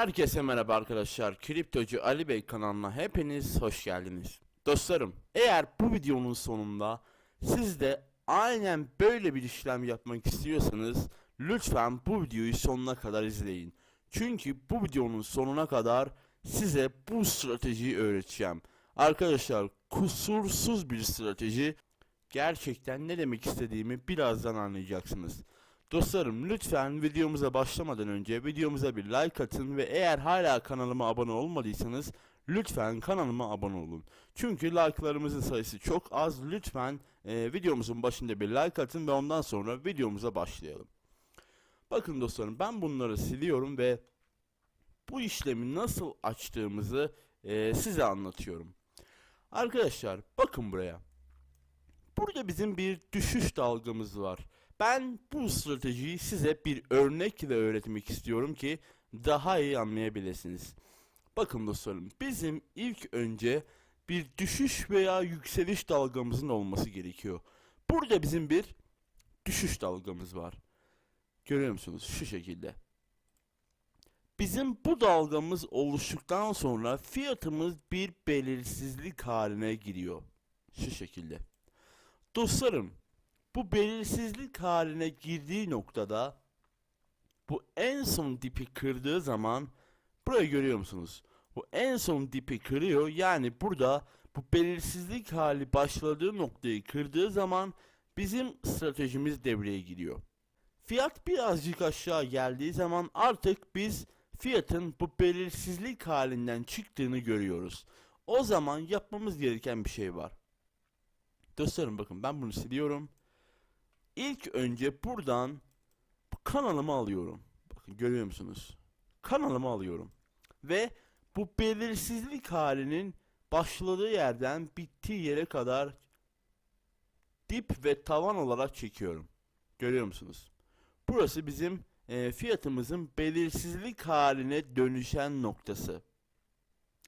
Herkese merhaba arkadaşlar. Kriptocu Ali Bey kanalına hepiniz hoş geldiniz. Dostlarım, eğer bu videonun sonunda siz de aynen böyle bir işlem yapmak istiyorsanız lütfen bu videoyu sonuna kadar izleyin. Çünkü bu videonun sonuna kadar size bu stratejiyi öğreteceğim. Arkadaşlar kusursuz bir strateji. Gerçekten ne demek istediğimi birazdan anlayacaksınız. Dostlarım lütfen videomuza başlamadan önce videomuza bir like atın ve eğer hala kanalıma abone olmadıysanız lütfen kanalıma abone olun. Çünkü like'larımızın sayısı çok az. Lütfen e, videomuzun başında bir like atın ve ondan sonra videomuza başlayalım. Bakın dostlarım ben bunları siliyorum ve bu işlemi nasıl açtığımızı e, size anlatıyorum. Arkadaşlar bakın buraya. Burada bizim bir düşüş dalgamız var. Ben bu stratejiyi size bir örnekle öğretmek istiyorum ki daha iyi anlayabilirsiniz. Bakın dostlarım, bizim ilk önce bir düşüş veya yükseliş dalgamızın olması gerekiyor. Burada bizim bir düşüş dalgamız var. Görüyor musunuz? Şu şekilde. Bizim bu dalgamız oluştuktan sonra fiyatımız bir belirsizlik haline giriyor. Şu şekilde. Dostlarım, bu belirsizlik haline girdiği noktada bu en son dipi kırdığı zaman burayı görüyor musunuz? Bu en son dipi kırıyor yani burada bu belirsizlik hali başladığı noktayı kırdığı zaman bizim stratejimiz devreye giriyor. Fiyat birazcık aşağı geldiği zaman artık biz fiyatın bu belirsizlik halinden çıktığını görüyoruz. O zaman yapmamız gereken bir şey var. Dostlarım bakın ben bunu siliyorum. İlk önce buradan bu kanalımı alıyorum. Bakın görüyor musunuz? Kanalımı alıyorum. Ve bu belirsizlik halinin başladığı yerden bittiği yere kadar dip ve tavan olarak çekiyorum. Görüyor musunuz? Burası bizim e, fiyatımızın belirsizlik haline dönüşen noktası.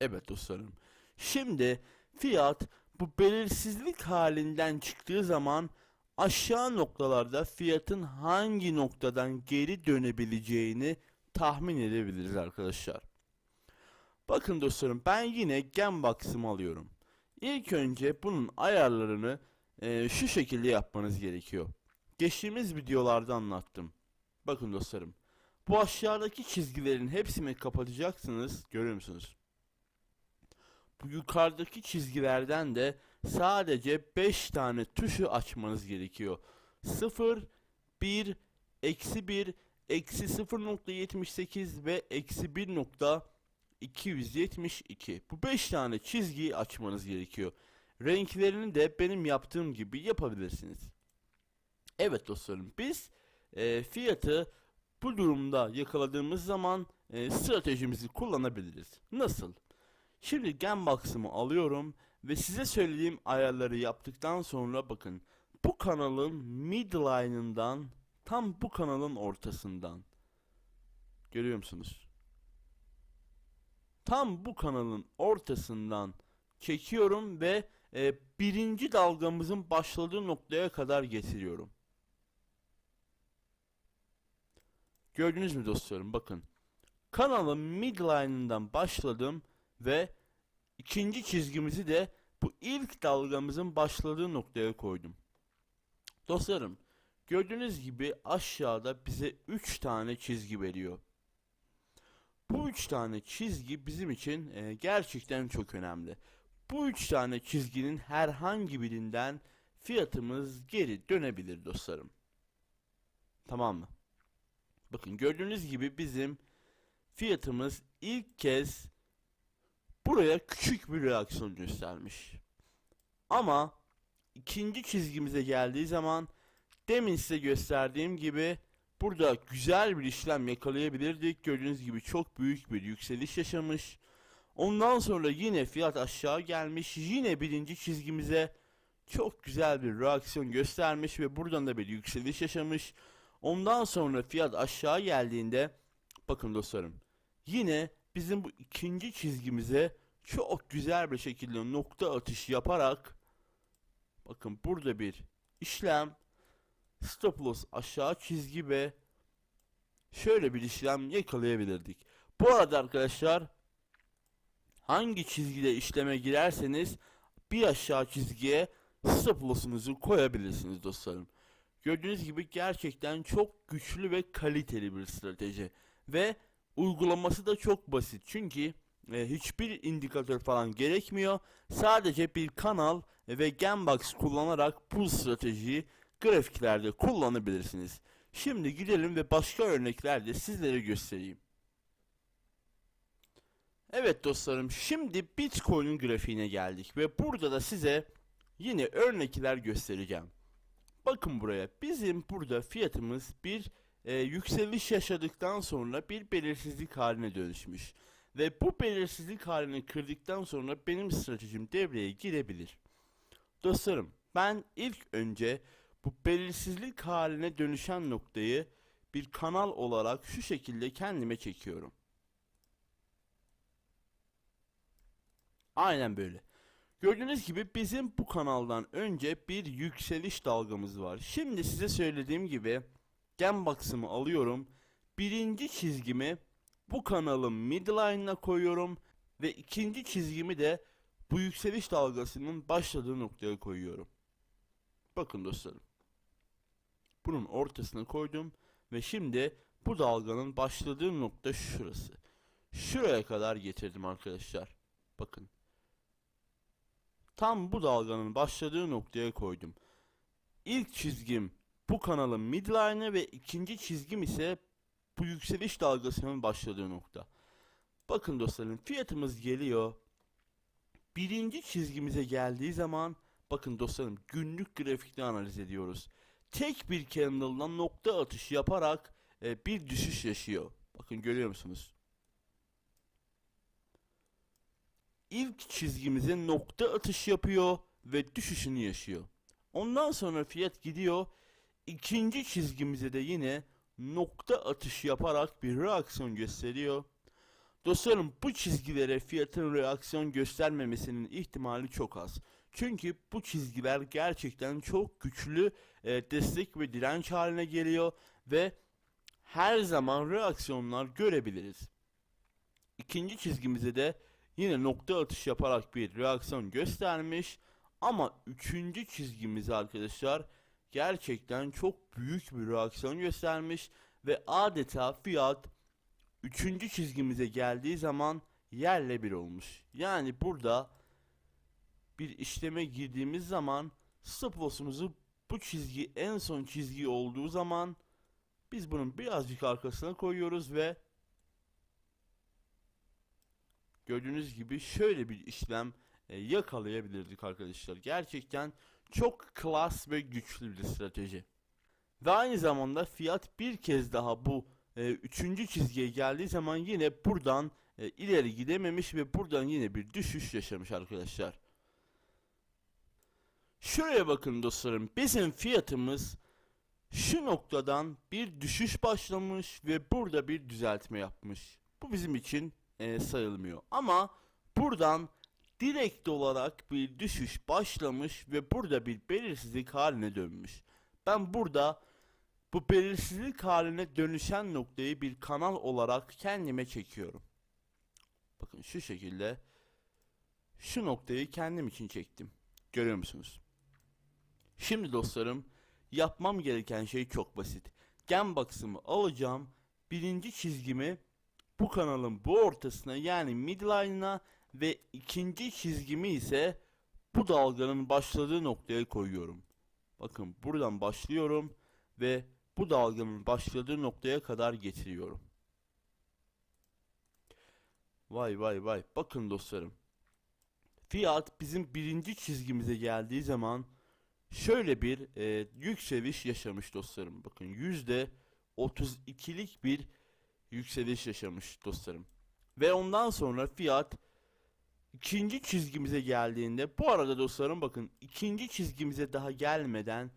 Evet dostlarım. Şimdi fiyat bu belirsizlik halinden çıktığı zaman aşağı noktalarda fiyatın hangi noktadan geri dönebileceğini tahmin edebiliriz arkadaşlar. Bakın dostlarım ben yine Gembox'ımı alıyorum. İlk önce bunun ayarlarını e, şu şekilde yapmanız gerekiyor. Geçtiğimiz videolarda anlattım. Bakın dostlarım. Bu aşağıdaki çizgilerin hepsini kapatacaksınız. Görüyor musunuz? Bu yukarıdaki çizgilerden de sadece 5 tane tuşu açmanız gerekiyor. 0, 1, eksi 1, eksi 0.78 ve eksi 1.272. Bu 5 tane çizgiyi açmanız gerekiyor. Renklerini de benim yaptığım gibi yapabilirsiniz. Evet dostlarım biz e, fiyatı bu durumda yakaladığımız zaman e, stratejimizi kullanabiliriz. Nasıl? Şimdi Gembox'ımı alıyorum ve size söylediğim ayarları yaptıktan sonra bakın bu kanalın midline'ından tam bu kanalın ortasından görüyor musunuz? Tam bu kanalın ortasından çekiyorum ve e, birinci dalgamızın başladığı noktaya kadar getiriyorum. Gördünüz mü dostlarım bakın. Kanalın midline'ından başladım ve ikinci çizgimizi de bu ilk dalgamızın başladığı noktaya koydum. Dostlarım gördüğünüz gibi aşağıda bize 3 tane çizgi veriyor. Bu 3 tane çizgi bizim için e, gerçekten çok önemli. Bu 3 tane çizginin herhangi birinden fiyatımız geri dönebilir dostlarım. Tamam mı? Bakın gördüğünüz gibi bizim fiyatımız ilk kez buraya küçük bir reaksiyon göstermiş. Ama ikinci çizgimize geldiği zaman demin size gösterdiğim gibi burada güzel bir işlem yakalayabilirdik. Gördüğünüz gibi çok büyük bir yükseliş yaşamış. Ondan sonra yine fiyat aşağı gelmiş. Yine birinci çizgimize çok güzel bir reaksiyon göstermiş ve buradan da bir yükseliş yaşamış. Ondan sonra fiyat aşağı geldiğinde bakın dostlarım yine bizim bu ikinci çizgimize çok güzel bir şekilde nokta atışı yaparak bakın burada bir işlem stop loss aşağı çizgi ve şöyle bir işlem yakalayabilirdik. Bu arada arkadaşlar hangi çizgide işleme girerseniz bir aşağı çizgiye stoploss'unuzu koyabilirsiniz dostlarım. Gördüğünüz gibi gerçekten çok güçlü ve kaliteli bir strateji. Ve uygulaması da çok basit. Çünkü e, hiçbir indikatör falan gerekmiyor. Sadece bir kanal ve Gembox kullanarak bu stratejiyi grafiklerde kullanabilirsiniz. Şimdi gidelim ve başka örneklerde sizlere göstereyim. Evet dostlarım şimdi Bitcoin'in grafiğine geldik ve burada da size yine örnekler göstereceğim. Bakın buraya bizim burada fiyatımız bir e, yükseliş yaşadıktan sonra bir belirsizlik haline dönüşmüş. Ve bu belirsizlik halini kırdıktan sonra benim stratejim devreye girebilir. Dostlarım ben ilk önce bu belirsizlik haline dönüşen noktayı bir kanal olarak şu şekilde kendime çekiyorum. Aynen böyle. Gördüğünüz gibi bizim bu kanaldan önce bir yükseliş dalgamız var. Şimdi size söylediğim gibi Gembox'ımı alıyorum. Birinci çizgimi bu kanalın midline'ına koyuyorum. Ve ikinci çizgimi de bu yükseliş dalgasının başladığı noktaya koyuyorum. Bakın dostlarım. Bunun ortasına koydum. Ve şimdi bu dalganın başladığı nokta şurası. Şuraya kadar getirdim arkadaşlar. Bakın. Tam bu dalganın başladığı noktaya koydum. İlk çizgim bu kanalın midline'ı ve ikinci çizgim ise bu yükseliş dalgasının başladığı nokta. Bakın dostlarım fiyatımız geliyor. Birinci çizgimize geldiği zaman bakın dostlarım günlük grafikte analiz ediyoruz. Tek bir candle'dan nokta atışı yaparak e, bir düşüş yaşıyor. Bakın görüyor musunuz? ilk çizgimize nokta atış yapıyor ve düşüşünü yaşıyor. Ondan sonra fiyat gidiyor. İkinci çizgimize de yine nokta atış yaparak bir reaksiyon gösteriyor. Dostlarım bu çizgilere fiyatın reaksiyon göstermemesinin ihtimali çok az. Çünkü bu çizgiler gerçekten çok güçlü e, destek ve direnç haline geliyor ve her zaman reaksiyonlar görebiliriz. İkinci çizgimize de yine nokta atış yaparak bir reaksiyon göstermiş. Ama üçüncü çizgimiz arkadaşlar gerçekten çok büyük bir reaksiyon göstermiş ve adeta fiyat üçüncü çizgimize geldiği zaman yerle bir olmuş. Yani burada bir işleme girdiğimiz zaman stop loss'umuzu bu çizgi en son çizgi olduğu zaman biz bunun birazcık arkasına koyuyoruz ve gördüğünüz gibi şöyle bir işlem e, yakalayabilirdik arkadaşlar. Gerçekten çok klas ve güçlü bir strateji. Ve aynı zamanda fiyat bir kez daha bu e, üçüncü çizgiye geldiği zaman yine buradan e, ileri gidememiş ve buradan yine bir düşüş yaşamış arkadaşlar. Şuraya bakın dostlarım. Bizim fiyatımız şu noktadan bir düşüş başlamış ve burada bir düzeltme yapmış. Bu bizim için e, sayılmıyor. Ama buradan direkt olarak bir düşüş başlamış ve burada bir belirsizlik haline dönmüş. Ben burada bu belirsizlik haline dönüşen noktayı bir kanal olarak kendime çekiyorum. Bakın şu şekilde şu noktayı kendim için çektim. Görüyor musunuz? Şimdi dostlarım yapmam gereken şey çok basit. Gembox'ımı alacağım. Birinci çizgimi bu kanalın bu ortasına yani midline'ına ve ikinci çizgimi ise bu dalganın başladığı noktaya koyuyorum. Bakın buradan başlıyorum ve bu dalganın başladığı noktaya kadar getiriyorum. Vay vay vay. Bakın dostlarım. Fiyat bizim birinci çizgimize geldiği zaman şöyle bir e, yükseliş yaşamış dostlarım. Bakın yüzde 32'lik bir yükseliş yaşamış dostlarım. Ve ondan sonra fiyat ikinci çizgimize geldiğinde bu arada dostlarım bakın ikinci çizgimize daha gelmeden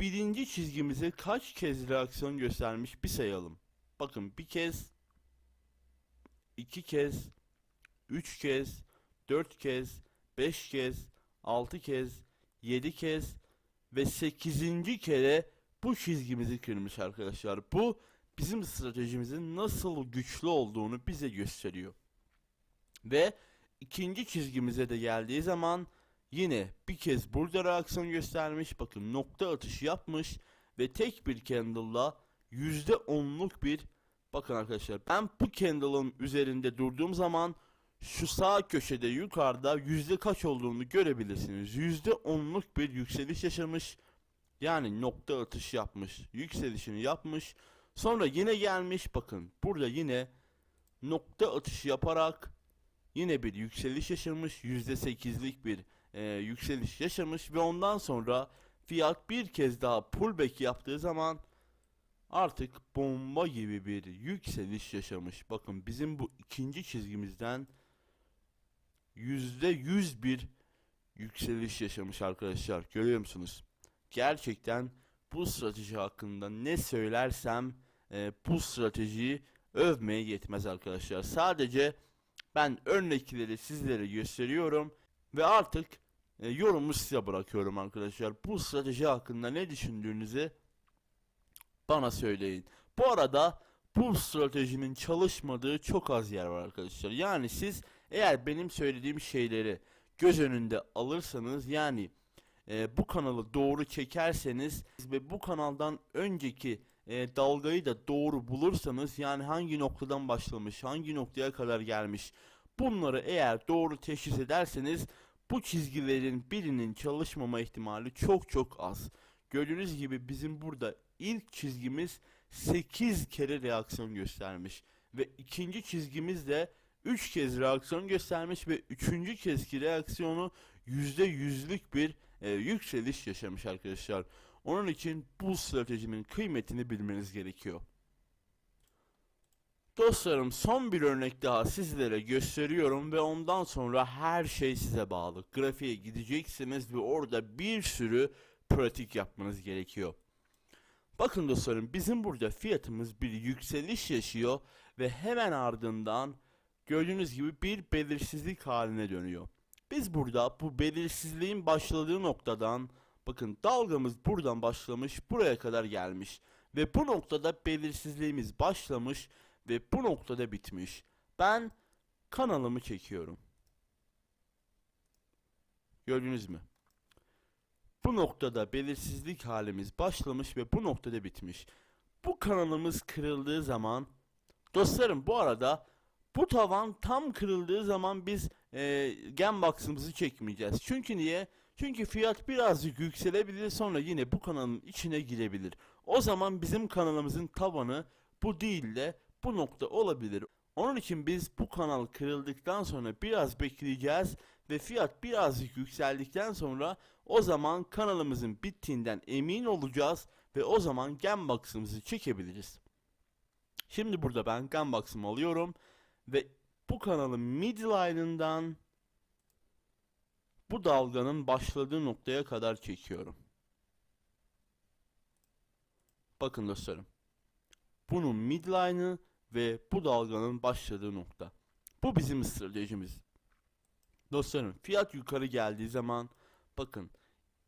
birinci çizgimize kaç kez reaksiyon göstermiş bir sayalım. Bakın bir kez, iki kez, üç kez, dört kez, beş kez, altı kez, yedi kez ve sekizinci kere bu çizgimizi kırmış arkadaşlar. Bu bizim stratejimizin nasıl güçlü olduğunu bize gösteriyor. Ve ikinci çizgimize de geldiği zaman yine bir kez burada reaksiyon göstermiş. Bakın nokta atışı yapmış ve tek bir candle'la %10'luk bir bakın arkadaşlar ben bu candle'ın üzerinde durduğum zaman şu sağ köşede yukarıda yüzde kaç olduğunu görebilirsiniz. Yüzde onluk bir yükseliş yaşamış. Yani nokta atış yapmış. Yükselişini yapmış. Sonra yine gelmiş. Bakın burada yine nokta atışı yaparak yine bir yükseliş yaşamış. Yüzde sekizlik bir e, yükseliş yaşamış. Ve ondan sonra fiyat bir kez daha pullback yaptığı zaman artık bomba gibi bir yükseliş yaşamış. Bakın bizim bu ikinci çizgimizden yüzde yüz bir yükseliş yaşamış arkadaşlar. Görüyor musunuz? Gerçekten bu strateji hakkında ne söylersem e, bu stratejiyi övmeye yetmez arkadaşlar. Sadece ben örnekleri sizlere gösteriyorum ve artık e, yorumu size bırakıyorum arkadaşlar. Bu strateji hakkında ne düşündüğünüzü bana söyleyin. Bu arada bu stratejinin çalışmadığı çok az yer var arkadaşlar. Yani siz eğer benim söylediğim şeyleri göz önünde alırsanız yani e, bu kanalı doğru çekerseniz ve bu kanaldan önceki e, dalgayı da doğru bulursanız yani hangi noktadan başlamış, hangi noktaya kadar gelmiş bunları eğer doğru teşhis ederseniz bu çizgilerin birinin çalışmama ihtimali çok çok az. Gördüğünüz gibi bizim burada ilk çizgimiz 8 kere reaksiyon göstermiş ve ikinci çizgimiz de 3 kez reaksiyon göstermiş ve üçüncü kezki reaksiyonu %100'lük bir e, yükseliş yaşamış arkadaşlar. Onun için bu stratejinin kıymetini bilmeniz gerekiyor. Dostlarım son bir örnek daha sizlere gösteriyorum ve ondan sonra her şey size bağlı. Grafiğe gideceksiniz ve orada bir sürü pratik yapmanız gerekiyor. Bakın dostlarım bizim burada fiyatımız bir yükseliş yaşıyor ve hemen ardından gördüğünüz gibi bir belirsizlik haline dönüyor. Biz burada bu belirsizliğin başladığı noktadan bakın dalgamız buradan başlamış buraya kadar gelmiş ve bu noktada belirsizliğimiz başlamış ve bu noktada bitmiş. Ben kanalımı çekiyorum. Gördünüz mü? Bu noktada belirsizlik halimiz başlamış ve bu noktada bitmiş. Bu kanalımız kırıldığı zaman dostlarım bu arada bu tavan tam kırıldığı zaman biz e, gen box'ımızı çekmeyeceğiz. Çünkü niye? Çünkü fiyat birazcık yükselebilir sonra yine bu kanalın içine girebilir. O zaman bizim kanalımızın tavanı bu değil de bu nokta olabilir. Onun için biz bu kanal kırıldıktan sonra biraz bekleyeceğiz ve fiyat birazcık yükseldikten sonra o zaman kanalımızın bittiğinden emin olacağız ve o zaman Genbox'ımızı çekebiliriz. Şimdi burada ben Genbox'ımı alıyorum ve bu kanalın midline'ından bu dalganın başladığı noktaya kadar çekiyorum. Bakın dostlarım. Bunun midline'ı ve bu dalganın başladığı nokta. Bu bizim stratejimiz. Dostlarım fiyat yukarı geldiği zaman bakın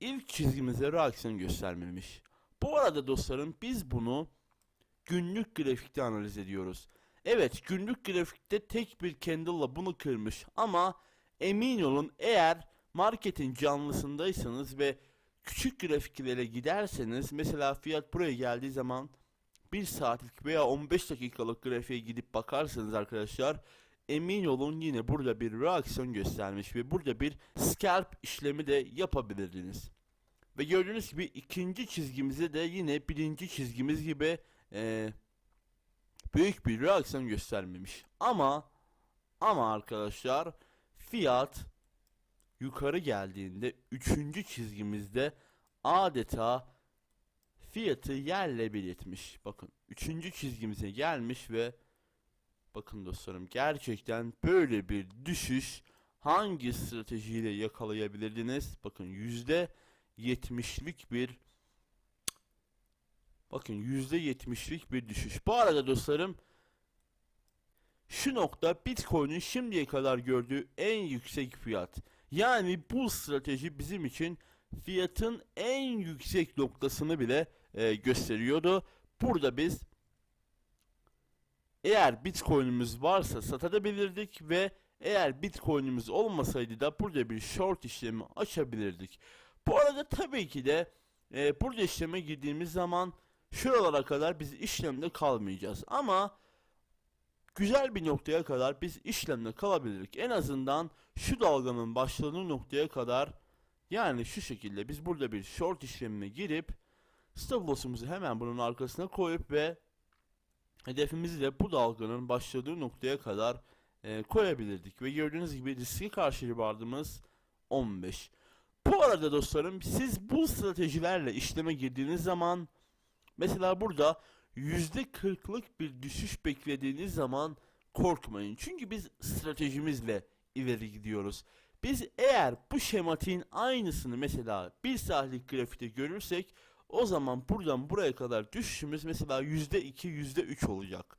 ilk çizgimize reaksiyon göstermemiş. Bu arada dostlarım biz bunu günlük grafikte analiz ediyoruz. Evet günlük grafikte tek bir candle'la bunu kırmış ama emin olun eğer marketin canlısındaysanız ve küçük grafiklere giderseniz mesela fiyat buraya geldiği zaman 1 saatlik veya 15 dakikalık grafiğe gidip bakarsanız arkadaşlar emin olun yine burada bir reaksiyon göstermiş ve burada bir scalp işlemi de yapabilirdiniz. Ve gördüğünüz gibi ikinci çizgimize de yine birinci çizgimiz gibi e, büyük bir reaksiyon göstermemiş. Ama ama arkadaşlar fiyat yukarı geldiğinde üçüncü çizgimizde adeta fiyatı yerle bir etmiş. Bakın üçüncü çizgimize gelmiş ve bakın dostlarım gerçekten böyle bir düşüş hangi stratejiyle yakalayabilirdiniz? Bakın yüzde yetmişlik bir bakın yüzde yetmişlik bir düşüş. Bu arada dostlarım şu nokta Bitcoin'in şimdiye kadar gördüğü en yüksek fiyat. Yani bu strateji bizim için fiyatın en yüksek noktasını bile e, gösteriyordu. Burada biz eğer bitcoin'imiz varsa satabilirdik ve eğer bitcoin'imiz olmasaydı da burada bir short işlemi açabilirdik. Bu arada tabii ki de e, burada işleme girdiğimiz zaman şuralara kadar biz işlemde kalmayacağız. Ama güzel bir noktaya kadar biz işlemde kalabilirik. En azından şu dalganın başladığı noktaya kadar yani şu şekilde biz burada bir short işlemine girip stop loss'umuzu hemen bunun arkasına koyup ve hedefimizi de bu dalganın başladığı noktaya kadar e, koyabilirdik. Ve gördüğünüz gibi riski karşı bardımız 15. Bu arada dostlarım siz bu stratejilerle işleme girdiğiniz zaman mesela burada %40'lık bir düşüş beklediğiniz zaman korkmayın. Çünkü biz stratejimizle ileri gidiyoruz. Biz eğer bu şematiğin aynısını mesela bir saatlik grafikte görürsek o zaman buradan buraya kadar düşüşümüz mesela %2 %3 olacak.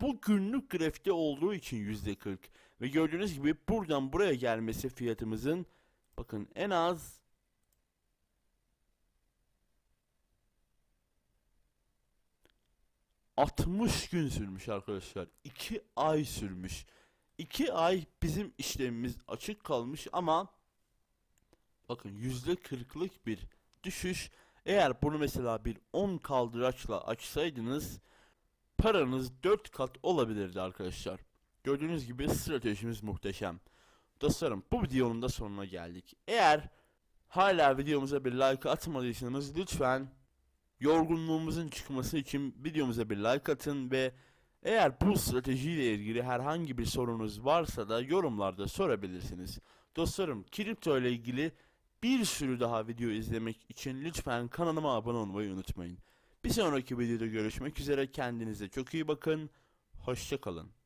Bu günlük grafikte olduğu için %40 ve gördüğünüz gibi buradan buraya gelmesi fiyatımızın bakın en az ...60 gün sürmüş arkadaşlar. 2 ay sürmüş. 2 ay bizim işlemimiz açık kalmış ama... ...bakın %40'lık bir düşüş. Eğer bunu mesela bir 10 kaldıraçla açsaydınız... ...paranız 4 kat olabilirdi arkadaşlar. Gördüğünüz gibi stratejimiz muhteşem. Dostlarım bu videonun da sonuna geldik. Eğer hala videomuza bir like atmadıysanız lütfen yorgunluğumuzun çıkması için videomuza bir like atın ve eğer bu stratejiyle ilgili herhangi bir sorunuz varsa da yorumlarda sorabilirsiniz. Dostlarım kripto ile ilgili bir sürü daha video izlemek için lütfen kanalıma abone olmayı unutmayın. Bir sonraki videoda görüşmek üzere kendinize çok iyi bakın. Hoşçakalın.